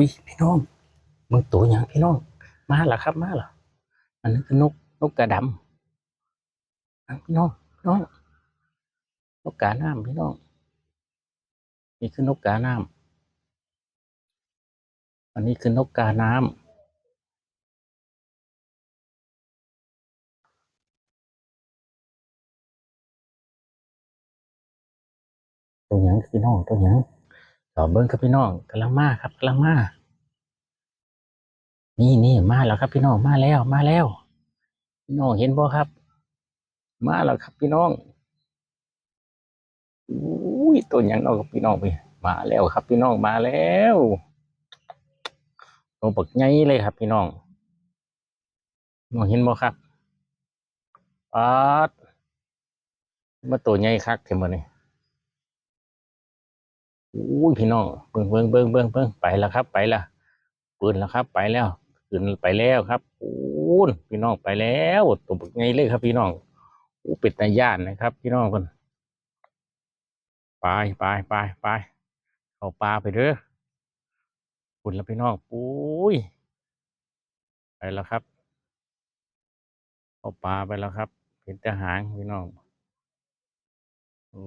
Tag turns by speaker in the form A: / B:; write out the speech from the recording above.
A: อุ้ยพี่น้องมึงตัวหยังพี่น้อง มาเหรอครับมาเหรออันนี้คือนกนกกระดำพี่น้องพี่น้องนกกาน้ำพี่น้อง นี่คือนกกาน้ำอันนี้คือนกกาน้ำตัวหยังพี่น้องตัวหยัง ต่อเบิ้งครับพี่น้องกำลังมาครับกำลังมานี่นี่มาแล้วครับพี่น้องมาแล้วมาแล้ว พี่น้องเห็นบ่ครับ มาแล้วครับพี่น้องอุ้ยตัวยังเอาครับพี่น้องไปมาแล้วครับพี่น้องมาแล้วตัวบักใหญ่เลยครับ พี่น้องพี่น้องเห็นบ่ครับป๊าดมาตัวใหญ่คักเท่ามื้อนี้ อุ้ยพี่น้องเบิ่งเบิ่งเบิ่งเบิ่งเบิ่งไปแล้วครับ ไปแล้วปืนแล้วครับ ไปแล้วขึ้นไปแล้วครับอู้นพี่น้องไปแล้วตัวบักใหญ่เลยครับ พี่น้องอู้ป็ดตาย่านนะครับ พี่น้องคนไปไปไปไปเข้าป่าไปเด้อปุ่นแล้วพี่น้องปุ้ยไปแล้วครับเข้าป่าไปแล้วครับ เห็นแต่หางพี่น้องอู้